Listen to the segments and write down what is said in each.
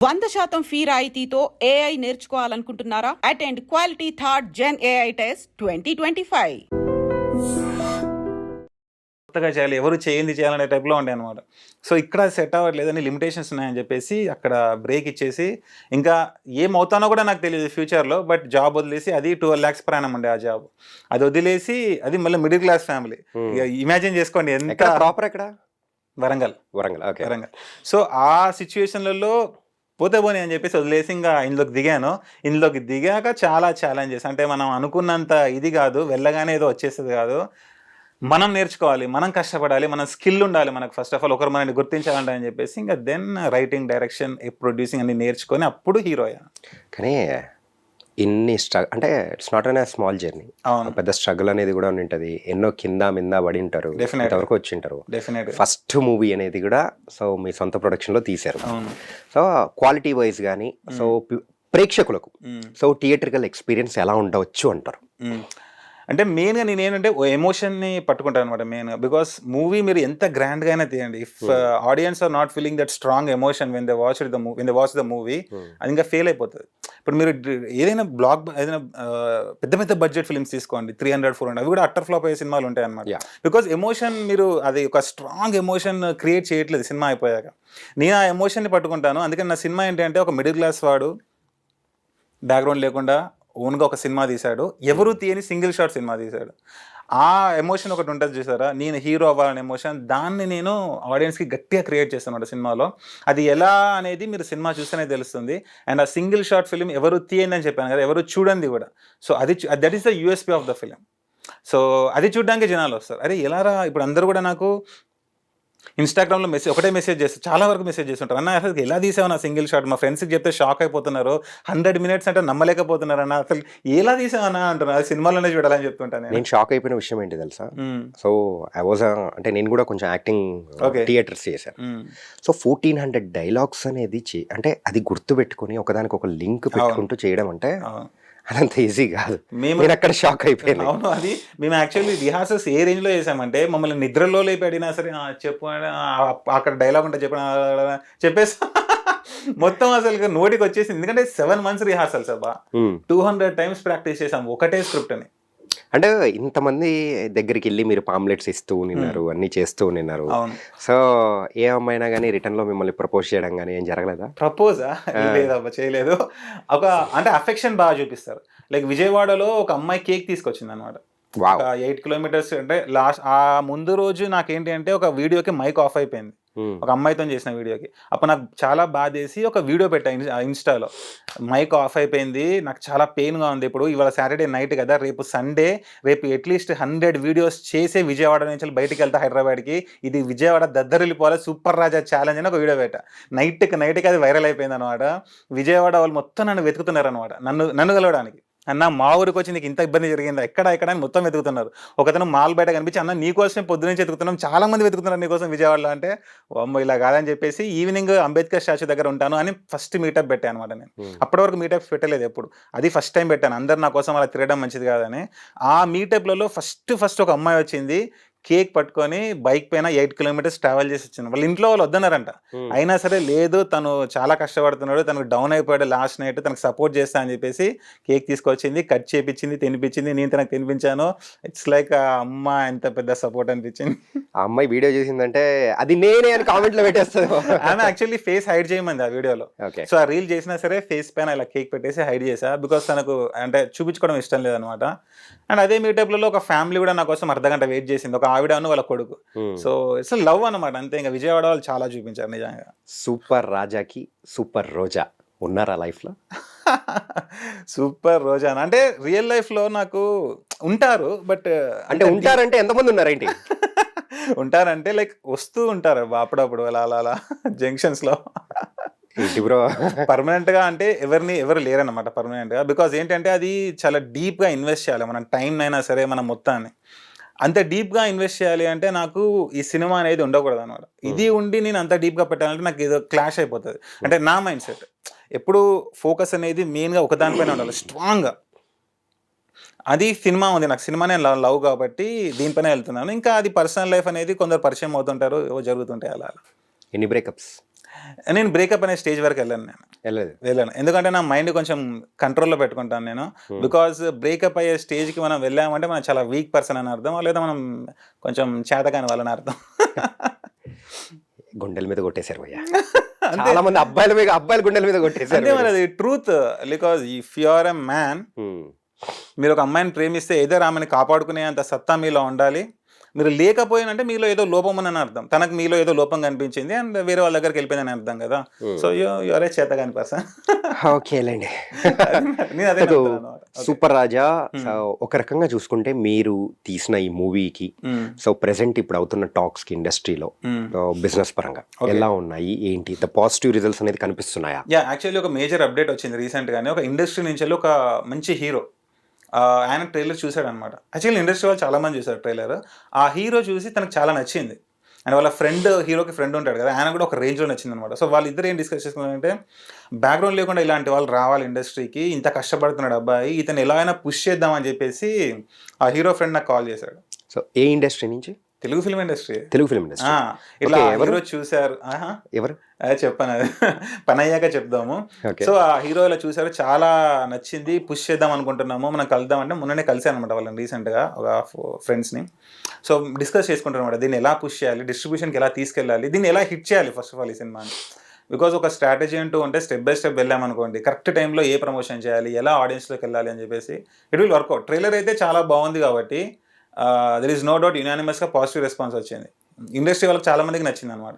వంద శాతం ఫీ రాయితీతో AI నేర్చుకోవాలనుకుంటున్నారా? Attend quality third gen AI test twenty twenty five కొత్తగా చేయాలి ఎవరు చేయింది చేయాలనే టైప్లో ఉండే అనమాట సో ఇక్కడ సెట్ అవ్వట్లేదని లిమిటేషన్స్ ఉన్నాయని చెప్పేసి అక్కడ బ్రేక్ ఇచ్చేసి ఇంకా ఏమవుతానో కూడా నాకు తెలియదు ఫ్యూచర్లో బట్ జాబ్ వదిలేసి అది ట్వెల్వ్ ల్యాక్స్ ప్రయాణం ఉండే ఆ జాబ్ అది వదిలేసి అది మళ్ళీ మిడిల్ క్లాస్ ఫ్యామిలీ ఇమాజిన్ చేసుకోండి ఎంత ఎక్కడ? ప్రాపర్ ఎక్కడ? వరంగల్. వరంగల్ ఓకే వరంగల్. సో ఆ సిచ్యువేషన్లలో పోతే పోనీ అని చెప్పేసి వదిలేసి ఇంకా ఇందులోకి దిగాను. ఇందులోకి దిగాక చాలా ఛాలెంజెస్ అంటే మనం అనుకున్నంత ఇది కాదు వెళ్ళగానే ఏదో వచ్చేసేది కాదు. మనం నేర్చుకోవాలి మనం కష్టపడాలి మన స్కిల్ ఉండాలి మనకు. ఫస్ట్ ఆఫ్ ఆల్ ఒకరు మనల్ని గుర్తించాలంటే అని చెప్పేసి ఇంకా దెన్ రైటింగ్ డైరెక్షన్ ప్రొడ్యూసింగ్ అన్ని నేర్చుకొని అప్పుడు హీరోయా కానీ ఇన్ని స్ట్రగ్ అంటే it's not an small journey పెద్ద స్ట్రగుల్ అనేది కూడా ఉంటుంది. ఎన్నో కింద మింద పడి ఉంటారు. ఇంతవరకు వచ్చి ఉంటారు. ఫస్ట్ మూవీ అనేది కూడా సో మీ సొంత ప్రొడక్షన్లో తీశారు. సో క్వాలిటీ వైజ్ కానీ సో ప్రేక్షకులకు. సో థియేట్రికల్ ఎక్స్పీరియన్స్ ఎలా ఉండవచ్చు అంటారు. అంటే మెయిన్గా నేను ఏంటంటే ఓ ఎమోషన్ని పట్టుకుంటాను అనమాట మెయిన్గా బికాస్ మూవీ మీరు ఎంత గ్రాండ్గా అయినా తీయండి. If audience are not feeling that strong emotion when they watch the movie when they watch the movie అది ఇంకా ఫెయిల్ అయిపోతుంది. ఇప్పుడు మీరు ఏదైనా బ్లాక్ ఏదైనా ఆ, పెద్ద పెద్ద బడ్జెట్ ఫిల్మ్స్ తీసుకోండి. త్రీ హండ్రెడ్ ఫోర్ హండ్రెడ్ అవి కూడా అట్టర్ ఫ్లాప్ అయ్యే సినిమాలు ఉంటాయి అనమాట. బికాస్ ఎమోషన్ మీరు అది ఒక స్ట్రాంగ్ ఎమోషన్ క్రియేట్ చేయట్లేదు సినిమా అయిపోయాక. నేను ఆ ఎమోషన్ని పట్టుకుంటాను. అందుకని నా సినిమా ఏంటంటే ఒక మిడిల్ క్లాస్ వాడు బ్యాక్గ్రౌండ్ లేకుండా ఓన్గా ఒక సినిమా తీశాడు. ఎవరు తీయని సింగిల్ షాట్ సినిమా తీశాడు. ఆ ఎమోషన్ ఒకటి ఉంటుంది చూసారా? నేను హీరో అవ్వాలనే ఎమోషన్. దాన్ని నేను ఆడియన్స్కి గట్టిగా క్రియేట్ చేస్తున్నాడు సినిమాలో. అది ఎలా అనేది మీరు సినిమా చూస్తేనే తెలుస్తుంది. అండ్ ఆ సింగిల్ షాట్ ఫిలిం ఎవరు తీయండి అని చెప్పాను కదా ఎవరు చూడండి కూడా. సో అది that is the USP of the film. So అది చూడడానికి జనాలు వస్తారు. అరే ఎలా రా? ఇప్పుడు అందరూ కూడా నాకు ఇన్స్టాగ్రామ్లో మెసేజ్ ఒకటే మెసేజ్ చేస్తారు చాలా వరకు మెసేజ్ చేస్తుంటారు. అన్న అసలు ఎలా తీసావు నా సింగిల్ షాట్ మా ఫ్రెండ్స్కి చెప్తే షాక్ అయిపోతున్నారు. హండ్రెడ్ మినిట్స్ అంటే నమ్మలేకపోతున్నారు అన్న అసలు ఎలా తీసావన్నా అంటున్నారు. అది సినిమాలోనే చూడాలని చెప్తుంటాను నేను. షాక్ అయిపోయిన విషయం ఏంటి తెలుసా. సో ఐ వాజ్ అంటే నేను కూడా కొంచెం యాక్టింగ్. థియేటర్స్ చేశాను. మ్మ్. సో ఫోర్టీన్ హండ్రెడ్ డైలాగ్స్ అనేది అంటే అది గుర్తు పెట్టుకుని ఒకదానికి ఒక లింక్ పెట్టుకుంటూ చేయడం అంటే. అదంత ఈజీ కాదు. మేము నేను అక్కడ షాక్ అయిపోయాను. అవును అది మేము యాక్చువల్లీ రిహార్సల్స్ ఏ రేంజ్లో చేసామంటే మమ్మల్ని నిద్రలో లేపి అడిగినా సరే "ఆ, చెప్పు అని, "ఆ, అక్కడ డైలాగ్ ఉంటే చెప్పిన చెప్పేసి మొత్తం అసలు నోటికి వచ్చేసింది ఎందుకంటే సెవెన్ మంత్స్ రిహార్సల్స్ అబ్బా. టూ హండ్రెడ్ టైమ్స్ ప్రాక్టీస్ చేసాం ఒకటే స్క్రిప్ట్ అని. అంటే ఇంతమంది దగ్గరికి వెళ్ళి మీరు పాంప్లెట్స్ ఇస్తూ ఉన్నారు అన్ని చేస్తూ ఉన్నారు. సో ఏ అమ్మాయినా కానీ రిటర్న్లో మిమ్మల్ని ప్రపోజ్ చేయడం కానీ ఏం జరగలేదా? ప్రపోజా? లేదబ్బా చేయలేదు. ఒక అంటే అఫెక్షన్ బాగా చూపిస్తారు. లైక్ విజయవాడలో ఒక అమ్మాయి కేక్ తీసుకొచ్చింది అనమాట ఎయిట్ కిలోమీటర్స్ అంటే లాస్ట్ ఆ ముందు రోజు నాకేంటి అంటే ఒక వీడియోకి మైక్ ఆఫ్ అయిపోయింది. ఒక అమ్మాయితో చేసిన వీడియోకి. అప్పుడు నాకు చాలా బాధేసి ఒక వీడియో పెట్టా ఇన్స్టాలో. మైక్ ఆఫ్ అయిపోయింది. నాకు చాలా పెయిన్గా ఉంది. ఇప్పుడు ఇవాళ సాటర్డే నైట్ కదా రేపు సండే రేపు అట్లీస్ట్ హండ్రెడ్ వీడియోస్ చేసే విజయవాడ నుంచి బయటికి వెళ్తా హైదరాబాద్కి. ఇది విజయవాడ దద్దరిల్లిపోవాలి సూపర్ రాజా ఛాలెంజ్ అని ఒక వీడియో పెట్టా. నైట్కి నైట్కి అది వైరల్ అయిపోయింది అనమాట విజయవాడ వాళ్ళు మొత్తం నన్ను వెతుకుతున్నారు అనమాట నన్ను నన్ను కలవడానికి. అన్న మా ఊరికి వచ్చి నీకు ఇంత ఇబ్బంది జరిగిందా? ఎక్కడ ఎక్కడ అని మొత్తం వెతుకుతున్నారు. ఒకతను మాల్ బయట కనిపించి అన్న నీకోసమే పొద్దు నుంచి వెతుకుతున్నాం. చాలా మంది వెతుకుతున్నారు నీకోసం విజయవాడలో. అంటే "ఓ అమ్మో ఇలా కాదని చెప్పేసి ఈవినింగ్ అంబేద్కర్ స్టాచ్యూ దగ్గర ఉంటాను అని ఫస్ట్ మీటప్ పెట్టాను అనమాట నేను. అప్పటి వరకు మీటప్స్ పెట్టలేదు ఎప్పుడు. అది ఫస్ట్ టైం పెట్టాను. అందరు నా కోసం అలా తిరగడం మంచిది కాదని. ఆ మీటప్లలో ఫస్ట్ ఫస్ట్ ఒక అమ్మాయి వచ్చింది. కేక్ పట్టుకొని బైక్ పైన ఎయిట్ కిలోమీటర్స్ ట్రావెల్ చేసి వచ్చింది. వాళ్ళ ఇంట్లో వాళ్ళు వద్దన్నారంట. అయినా సరే లేదు తను చాలా కష్టపడుతున్నాడు తనకు డౌన్ అయిపోయాడు లాస్ట్ నైట్ తనకు సపోర్ట్ చేస్తా అని చెప్పేసి కేక్ తీసుకొచ్చింది కట్ చేపించింది తినిపించింది నేను తనకు తినిపించాను. ఇట్స్ లైక్ అమ్మ ఎంత పెద్ద సపోర్ట్ అనిపించింది. ఆ అమ్మాయి వీడియో చేసిందంటే అది నేనే అని కామెంట్లో పెట్టేస్తుంది ఆమె యాక్చువల్లీ ఫేస్ హైడ్ చేయమంది ఆ వీడియోలో. సో ఆ రీల్ చేసినా సరే ఫేస్ పైన ఇలా కేక్ పెట్టేసి హైడ్ చేసా బికాస్ తనకు అంటే చూపించుకోవడం ఇష్టం లేదనమాట అండ్ అదే మీటప్లలో ఒక ఫ్యామిలీ కూడా నా కోసం అర్ధ గంట వెయిట్ చేసింది. ఒక ఆవిడను వాళ్ళ కొడుకు. సో ఇట్స్ లవ్ అనమాట అంతే ఇంకా విజయవాడ వాళ్ళు చాలా చూపించారు నిజంగా. సూపర్ రాజాకి సూపర్ రోజా. ఉన్నారా లైఫ్లో సూపర్ రోజానా అంటే రియల్ లైఫ్లో నాకు ఉంటారు బట్ అంటే ఉంటారంటే ఎంతమంది ఉన్నారేంటి? ఉంటారంటే లైక్ వస్తూ ఉంటారు అప్పుడప్పుడు అలా అలా అలా జంక్షన్స్లో ఏంటి బ్రో? పర్మనెంట్గా అంటే ఎవరిని ఎవరు లేరన్నమాట పర్మనెంట్గా బికాస్ ఏంటంటే అది చాలా డీప్గా ఇన్వెస్ట్ చేయాలి మన టైం అయినా సరే మన మొత్తాన్ని. అంత డీప్గా ఇన్వెస్ట్ చేయాలి అంటే నాకు ఈ సినిమా అనేది ఉండకూడదు అనమాట ఇది ఉండి నేను అంత డీప్గా పెట్టాలంటే నాకు ఏదో క్లాష్ అయిపోతుంది. అంటే నా మైండ్ సెట్. ఎప్పుడు ఫోకస్ అనేది మెయిన్గా ఒకదానిపైన ఉండాలి. స్ట్రాంగ్గా అది సినిమా ఉంది. నాకు సినిమా నేను లవ్ కాబట్టి దీనిపైన వెళ్తున్నాను. ఇంకా అది పర్సనల్ లైఫ్ అనేది కొందరు పరిచయం అవుతుంటారు ఏవో జరుగుతుంటాయి అలా అలా. ఎన్ని బ్రేకప్స్? నేను బ్రేకప్ అనే స్టేజ్ వరకు వెళ్ళాను నేను. వెళ్ళలేదు. వెళ్ళాను. ఎందుకంటే నా మైండ్ కొంచెం కంట్రోల్లో పెట్టుకుంటాను నేను. బికాజ్ బ్రేకప్ అయ్యే స్టేజ్కి మనం వెళ్ళామంటే మనం చాలా వీక్ పర్సన్ అని అర్థం లేదా మనం కొంచెం చేతకాని వాళ్ళని అర్థం గుండెల మీద కొట్టేశారు భయ్య. చాలా మంది అబ్బాయిల మీద అబ్బాయిల గుండెల మీద కొట్టేశారు అంటే మరి అది truth because if you are a man. మీరు ఒక అమ్మాయిని ప్రేమిస్తే ఏదో ఆమెని కాపాడుకునే అంత సత్తా మీలో ఉండాలి. మీరు లేకపోయినంటే మీలో ఏదో లోపం ఉందని అర్థం. తనకు మీలో ఏదో లోపం కనిపించింది అండ్ వేరే వాళ్ళ దగ్గరికి వెళ్ళిపోయిందని అర్థం కదా. సో యూ యువరే చేతగాని పర్సన్ ఓకేలేండి. సూపర్ రాజా సో ఒక రకంగా చూసుకుంటే మీరు తీసిన ఈ మూవీకి Mm. సో ప్రెసెంట్ ఇప్పుడు అవుతున్న టాక్స్కి ఇండస్ట్రీలో. బిజినెస్ పరంగా ఎలా ఉన్నాయి? ఏంటి? ద పాజిటివ్ రిజల్ట్స్ అనేది కనిపిస్తున్నాయా? యా యాక్చువల్లీ ఒక మేజర్ అప్డేట్ వచ్చింది రీసెంట్ గానే. ఒక ఇండస్ట్రీ నుంచి ఒక మంచి హీరో ఆయన ట్రైలర్ చూశాడు అనమాట యాక్చువల్లీ ఇండస్ట్రీ వాళ్ళు చాలామంది చూశారు ట్రైలర్. ఆ హీరో చూసి తనకు చాలా నచ్చింది. అండ్ వాళ్ళ ఫ్రెండ్ హీరోకి ఫ్రెండ్ ఉంటాడు కదా ఆయన కూడా ఒక రేంజ్లో నచ్చింది అనమాట సో వాళ్ళిద్దరు ఏం డిస్కస్ చేసుకున్నారంటే బ్యాక్గ్రౌండ్ లేకుండా ఇలాంటి వాళ్ళు రావాలి ఇండస్ట్రీకి ఇంత కష్టపడుతున్నాడు అబ్బాయి ఇతను ఎలా అయినా పుష్ చేద్దామని చెప్పేసి ఆ హీరో ఫ్రెండ్ నాకు కాల్ చేశాడు. సో ఏ ఇండస్ట్రీ నుంచి? Telugu film industry? Telugu film industry. ఇట్లా ఎవరు? ఆహా. ఎవరు? చెప్పాను? అది పని అయ్యాక చెప్దాము సో ఆ హీరో ఇలా చూసారు చాలా నచ్చింది. పుష్ చేద్దాం అనుకుంటున్నాము. మనం కలుద్దాం అంటే మొన్ననే కలిసాను అనమాట వాళ్ళని రీసెంట్గా ఒక ఫ్రెండ్స్ని. సో డిస్కస్ చేసుకుంటారు అనమాట దీన్ని ఎలా పుష్ చేయాలి? డిస్ట్రిబ్యూషన్కి ఎలా తీసుకెళ్ళాలి? దీన్ని ఎలా హిట్ చేయాలి ఫస్ట్ ఆఫ్ ఆల్ ఈ సినిమాని? బికాజ్ ఒక స్ట్రాటజీ అంటూ ఉంటే స్టెప్ బై స్టెప్ వెళ్ళామనుకోండి కరెక్ట్ టైంలో ఏ ప్రమోషన్ చేయాలి? ఎలా ఆడియన్స్లోకి వెళ్ళాలి అని చెప్పేసి ఇట్ విల్ వర్కౌట్ ట్రైలర్ అయితే చాలా బాగుంది కాబట్టి దర్ ఈస్ నో డౌట్ యునానిమస్గా పాజిటివ్ రెస్పాన్స్ వచ్చింది. ఇండస్ట్రీ వాళ్ళకి చాలా మందికి నచ్చింది అనమాట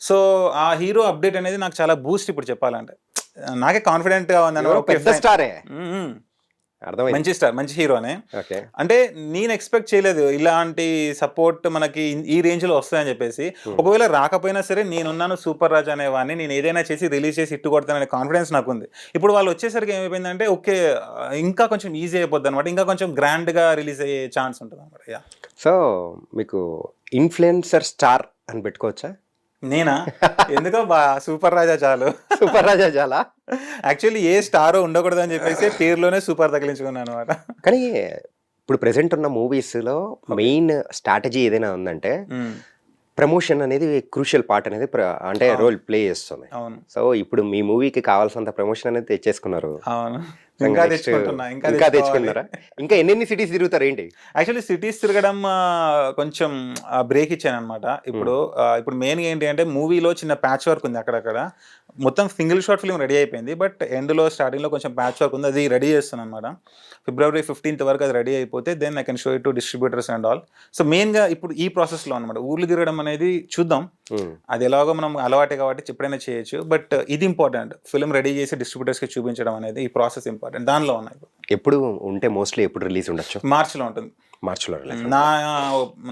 సో ఆ హీరో అప్డేట్ అనేది నాకు చాలా బూస్ట్ ఇప్పుడు చెప్పాలంటే. నాకే కాన్ఫిడెంట్గా ఉంది. పెద్ద స్టారే. అర్థమైంది. మంచి స్టార్ మంచి హీరోనే ఓకే. అంటే నేను ఎక్స్పెక్ట్ చేయలేదు ఇలాంటి సపోర్ట్ మనకి ఈ రేంజ్లో వస్తాయని చెప్పేసి. ఒకవేళ రాకపోయినా సరే నేనున్నాను సూపర్ రాజ్ అనేవాడిని నేను ఏదైనా చేసి రిలీజ్ చేసి ఇట్టు కొడతాననే కాన్ఫిడెన్స్ నాకు ఉంది ఇప్పుడు వాళ్ళు వచ్చేసరికి ఏమైపోయిందంటే ఓకే ఇంకా కొంచెం ఈజీ అయిపోద్ది అనమాట ఇంకా కొంచెం గ్రాండ్గా రిలీజ్ అయ్యే ఛాన్స్ ఉంటుంది అనమాట సో మీకు ఇన్ఫ్లుయెన్సర్ స్టార్ అని పెట్టుకోవచ్చా? నేనా? ఎందుకో బా సూపర్ రాజా చాలు. సూపర్ రాజా చాలా? యాక్చువల్లీ ఏ స్టార్ ఉండకూడదు అని చెప్పేసి పేరులోనే సూపర్ తగిలించుకున్నాను అనమాట. కానీ ఇప్పుడు ప్రెసెంట్ ఉన్న మూవీస్లో మెయిన్ స్ట్రాటజీ ఏదైనా ఉందంటే ప్రమోషన్ అనేది క్రూషియల్ పార్ట్ అనేది అంటే. రోల్ ప్లే చేస్తుంది. సో ఇప్పుడు మీ మూవీకి కావాల్సినంత ప్రమోషన్ అనేది తెచ్చేసుకున్నారు. ఇంకా తెచ్చుకుంటున్నా ఇంకా. తెచ్చుకున్నారా ఇంకా ఎన్నెన్ని సిటీస్ తిరుగుతారు ఏంటి? యాక్చువల్లీ సిటీస్ తిరగడం కొంచెం బ్రేక్ ఇచ్చాను అనమాట ఇప్పుడు ఆ, ఇప్పుడు మెయిన్గా ఏంటి అంటే మూవీలో చిన్న ప్యాచ్ వర్క్ ఉంది అక్కడక్కడ. మొత్తం సింగిల్ షార్ట్ ఫిల్మ్ రెడీ అయిపోయింది బట్ ఎండ్లో స్టార్టింగ్లో కొంచెం ప్యాచ్ వర్క్ ఉంది అది రెడీ చేస్తాను అనమాట ఫిబ్రవరి ఫిఫ్టీన్త్ వరకు అది రెడీ అయిపోతే then I can show it to distributors and all so మెయిన్గా ఇప్పుడు ఈ ప్రాసెస్లో అనమాట ఊర్లు తిరగడం అనేది చూద్దాం. Hmm. అది ఎలాగో మనం అలవాటే కాబట్టి ఎప్పుడైనా చేయొచ్చు బట్ ఇది ఇంపార్టెంట్ ఫిల్మ్ రెడీ చేసి డిస్ట్రిబ్యూటర్స్కి చూపించడం అనేది ఈ ప్రాసెస్ ఇంపార్టెంట్ దానిలో ఉన్నాయి. ఎప్పుడు ఉంటే మోస్ట్లీ ఎప్పుడు రిలీజ్ ఉండొచ్చు? మార్చిలో ఉంటుంది. మార్చిలో నా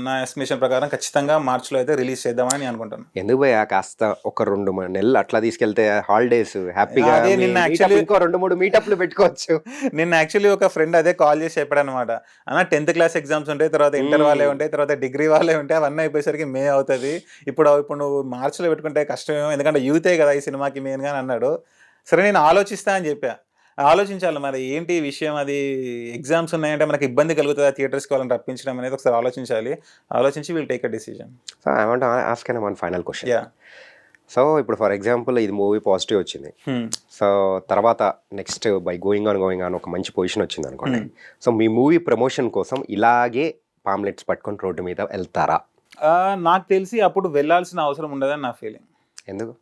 నా ఎస్టిమేషన్ ప్రకారం ఖచ్చితంగా మార్చిలో అయితే రిలీజ్ చేద్దామని అనుకుంటున్నాను ఎందుకు భయ కాస్త ఒక రెండు నెలలు అట్లా తీసుకెళ్తే హాలిడేస్ హ్యాపీగా నిన్న meetup ఇంకో రెండు మూడు మీటప్లు పెట్టుకోవచ్చు. నిన్న యాక్చువల్లీ ఒక ఫ్రెండ్ అదే కాల్ చేసి చెప్పాడు అనమాట అన్న టెన్త్ క్లాస్ ఎగ్జామ్స్ ఉంటాయి తర్వాత ఇంటర్ వాళ్ళే ఉంటాయి తర్వాత డిగ్రీ వాళ్ళే ఉంటాయి అవన్నీ అయిపోయేసరికి మే అవుతుంది. ఇప్పుడు ఇప్పుడు నువ్వు మార్చిలో పెట్టుకుంటే కష్టమేమో ఎందుకంటే యూతే కదా ఈ సినిమాకి మెయిన్గా అని అన్నాడు. సరే నేను ఆలోచిస్తా అని చెప్పా. ఆలోచించాలి మరి ఏంటి విషయం? అది ఎగ్జామ్స్ ఉన్నాయంటే మనకి ఇబ్బంది కలుగుతుందా? థియేటర్స్కి వాళ్ళని రప్పించడం అనేది ఒకసారి ఆలోచించాలి. ఆలోచించి will take a decision so I want ask one final question yeah so ఇప్పుడు ఫర్ ఎగ్జాంపుల్ ఇది మూవీ పాజిటివ్ వచ్చింది. సో తర్వాత next by going on going on ఒక మంచి పొజిషన్ వచ్చింది అనుకోండి. సో మీ మూవీ ప్రమోషన్ కోసం ఇలాగే పాంప్లెట్స్ పట్టుకొని రోడ్డు మీద వెళ్తారా? నాకు తెలిసి అప్పుడు వెళ్ళాల్సిన అవసరం ఉండదని నా ఫీలింగ్ ఎందుకు?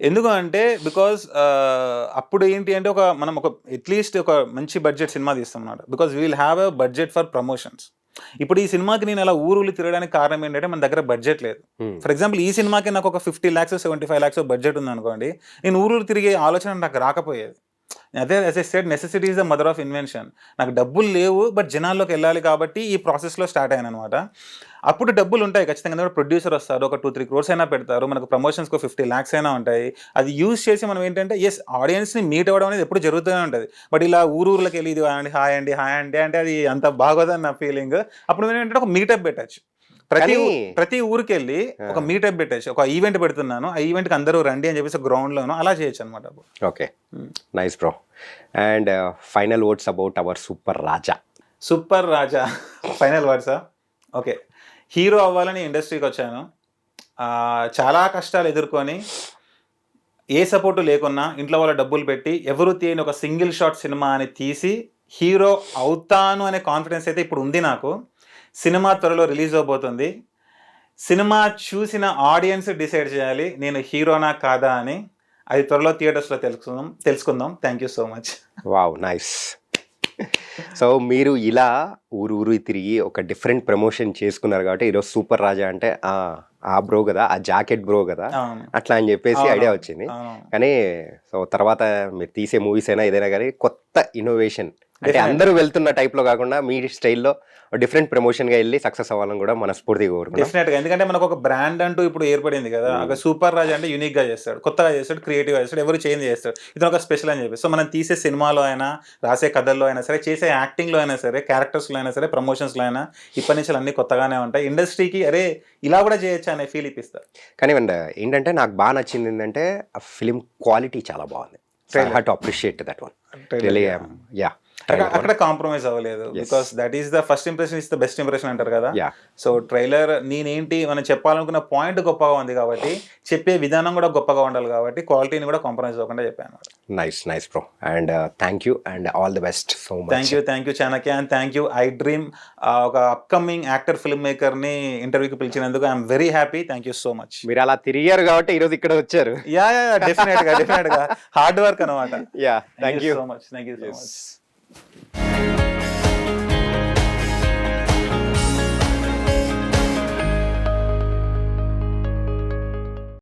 ఎందుకు అంటే బికాజ్ అప్పుడు ఏంటి అంటే ఒక మనం ఒక అట్లీస్ట్ ఒక మంచి బడ్జెట్ సినిమా తీస్తాం అన్నమాట because we'll have a budget for promotions ఇప్పుడు ఈ సినిమాకి నేను అలా ఊరులు తిరగడానికి కారణం ఏంటంటే మన దగ్గర బడ్జెట్ లేదు. Hmm. ఫర్ ఎగ్జాంపుల్ ఈ సినిమాకి నాకు ఒక fifty lakhs seventy five lakhs budget ఉంది అనుకోండి నేను ఊరూరు తిరిగే ఆలోచన నాకు రాకపోయేది. అదే as a said necessity is the mother of invention నాకు డబ్బులు లేవు బట్ జనాల్లోకి వెళ్ళాలి కాబట్టి ఈ ప్రాసెస్లో స్టార్ట్ అయ్యాను అనమాట అప్పుడు డబ్బులు ఉంటాయి ఖచ్చితంగా ప్రొడ్యూసర్ వస్తారు ఒక టూ త్రీ క్రోర్స్ అయినా పెడతారు. మనకు ప్రమోషన్స్కి ఫిఫ్టీ ల్యాక్స్ అయినా ఉంటాయి. అది యూజ్ చేసి మనం ఏంటంటే ఎస్ ఆడియన్స్ని మీట్ అవ్వడం అనేది ఎప్పుడు జరుగుతూనే ఉంటుంది. బట్ ఇలా ఊరూర్లకి వెళ్ళి ఇది అండి హాయ్ అండి హాయ్ అండి అంటే అది అంత బాగోదని నా ఫీలింగ్ అప్పుడు మేము ఏంటంటే ఒక మీటప్ పెట్టచ్చు. ప్రతి ప్రతి ఊరికి వెళ్ళి ఒక మీటప్ పెట్టచ్చు. ఒక ఈవెంట్ పెడుతున్నాను. ఆ ఈవెంట్కి అందరూ రండి అని చెప్పేసి గ్రౌండ్లోను అలా చేయొచ్చు అనమాట okay. Nice bro and final words about our super Raja super Raja final వర్డ్సా okay hero అవ్వాలని ఇండస్ట్రీకి వచ్చాను. చాలా కష్టాలు ఎదుర్కొని ఏ సపోర్టు లేకున్నా ఇంట్లో వాళ్ళ డబ్బులు పెట్టి ఎవరు తీయని ఒక సింగిల్ షాట్ సినిమా అని తీసి హీరో అవుతాను అనే కాన్ఫిడెన్స్ అయితే ఇప్పుడు ఉంది నాకు. సినిమా త్వరలో రిలీజ్ అవబోతుంది. సినిమా చూసిన ఆడియన్స్ డిసైడ్ చేయాలి నేను హీరోనా కాదా అని. అది త్వరలో థియేటర్స్లో తెలుసుకుందాం తెలుసుకుందాం. Thank you so much. Wow nice. So మీరు ఇలా ఊరు ఊరు తిరిగి ఒక డిఫరెంట్ ప్రమోషన్ చేసుకున్నారు కాబట్టి ఈరోజు సూపర్ రాజా అంటే ఆ, ఆ బ్రో కదా ఆ జాకెట్ బ్రో కదా అట్లా అని చెప్పేసి. ఐడియా వచ్చింది. కానీ సో తర్వాత మీరు తీసే మూవీస్ అయినా ఏదైనా కానీ కొత్త ఇన్నోవేషన్ అంటే. అందరూ వెళ్తున్న టైప్లో కాకుండా మీ స్టైల్లో డిఫరెంట్ ప్రమోషన్గా వెళ్ళి సక్సెస్ అవ్వాలని కూడా మనస్ఫూర్తిగా కోరుకున్నాం డెఫినెట్గా. ఎందుకంటే మనకు ఒక బ్రాండ్ అంటూ ఇప్పుడు ఏర్పడింది కదా ఒక సూపర్ రాజ్ అంటే యూనిక్గా చేస్తాడు కొత్తగా చేస్తాడు క్రియేటివ్గా చేస్తాడు ఎవరు చేంజ్ చేస్తాడు ఇది ఒక స్పెషల్ అని చెప్పి సో మనం తీసే సినిమాలో అయినా రాసే కథల్లో అయినా సరే చేసే యాక్టింగ్లో అయినా సరే క్యారెక్టర్స్లో అయినా సరే ప్రమోషన్స్లో అయినా ఇప్పటి నుంచి అన్ని కొత్తగానే ఉంటాయి. ఇండస్ట్రీకి అరే ఇలా కూడా చేయొచ్చు అనే ఫీల్ ఇప్పిస్తారు కానీ ఏంటంటే నాకు బాగా నచ్చింది ఏంటంటే ఆ ఫిలిం క్వాలిటీ చాలా బాగుంది. I had appreciate that one really yeah అక్కడ- కాంప్రమైజ్ అవ్వలేదు. Because that is the first impression is the best impression అంటారు కదా. సో ట్రైలర్ నేనేంటి మనం చెప్పాలనుకున్న పాయింట్ గొప్పగా ఉంది కాబట్టి చెప్పే విధానం కూడా గొప్పగా ఉండాలి కాబట్టి క్వాలిటీని కూడా కాంప్రమైజ్ అవ్వకుండా చెప్పాను nice nice bro and thank you and all the best so thank much you thank you Chanakya and thank you iDream ఒక అప్కమింగ్ యాక్టర్ ఫిల్మ్ మేకర్ని ఇంటర్వ్యూకి పిలిచినందుకు I'm very happy thank you so much మీరు అలా తిరిగారు కాబట్టి ఈరోజు ఇక్కడ వచ్చారు. యా యా డెఫినెట్గా డెఫినెట్గా. హార్డ్ వర్క్ అనమాట yeah thank you so much thank you so much Música